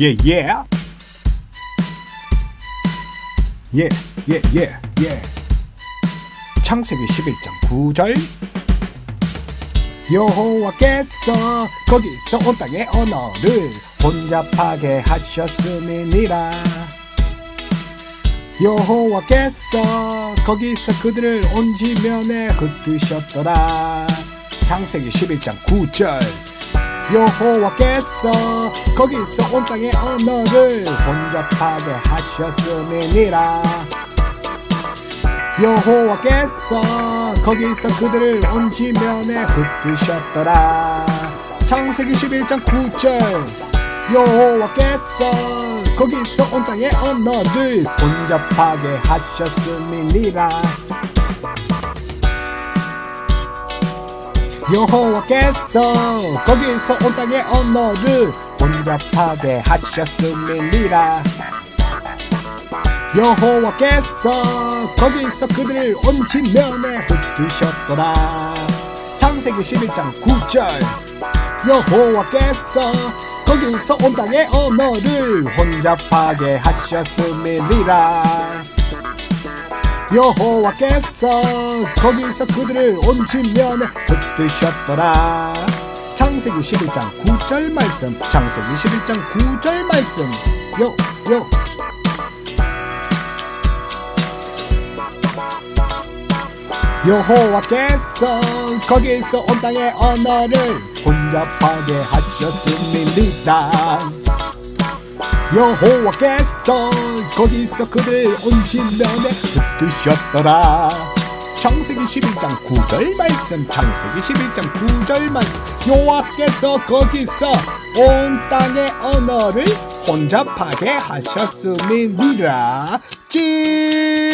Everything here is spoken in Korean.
예, 예. 예, 예, 예, 예. 창세기 11장 9절. 여호와께서 거기서 온 땅의 언어를 혼잡하게 하셨음이니라. 여호와께서 거기서 그들을 온 지면에 흩으셨더라. 창세기 11장 9절. 여호와께서 거기서 온 땅의 언어를 혼잡하게 하셨음이니라. 여호와께서 거기서 그들을 온 지면에 흩으셨더라. 창세기 11장 9절. 여호와께서 거기서 온 땅의 언어를 혼잡하게 하셨음이니라 여호와께서 거기서 온 땅의 언어를 혼잡하게 하셨음이니라. 여호와께서 거기서 그들을 온 지면에 흩으셨더라. 창세기 11장 9절. 여호와께서 거기서 온 땅의 언어를 혼잡하게 하셨음이니라 여호와께서 거기서 그들을 온 지면에 흩으셨더라. 창세기 11장 9절 말씀 창세기 11장 9절 말씀. 요 요. 여호와께서 거기서 온 땅의 언어를 혼잡하게 하셨습니다 여호와께서 거기서 그들 온 지면에 흩으셨더라. 창세기 11장 9절 말씀 창세기 11장 9절 말씀. 여호와께서 거기서 온 땅의 언어를 혼잡하게 하셨음이니라. 찌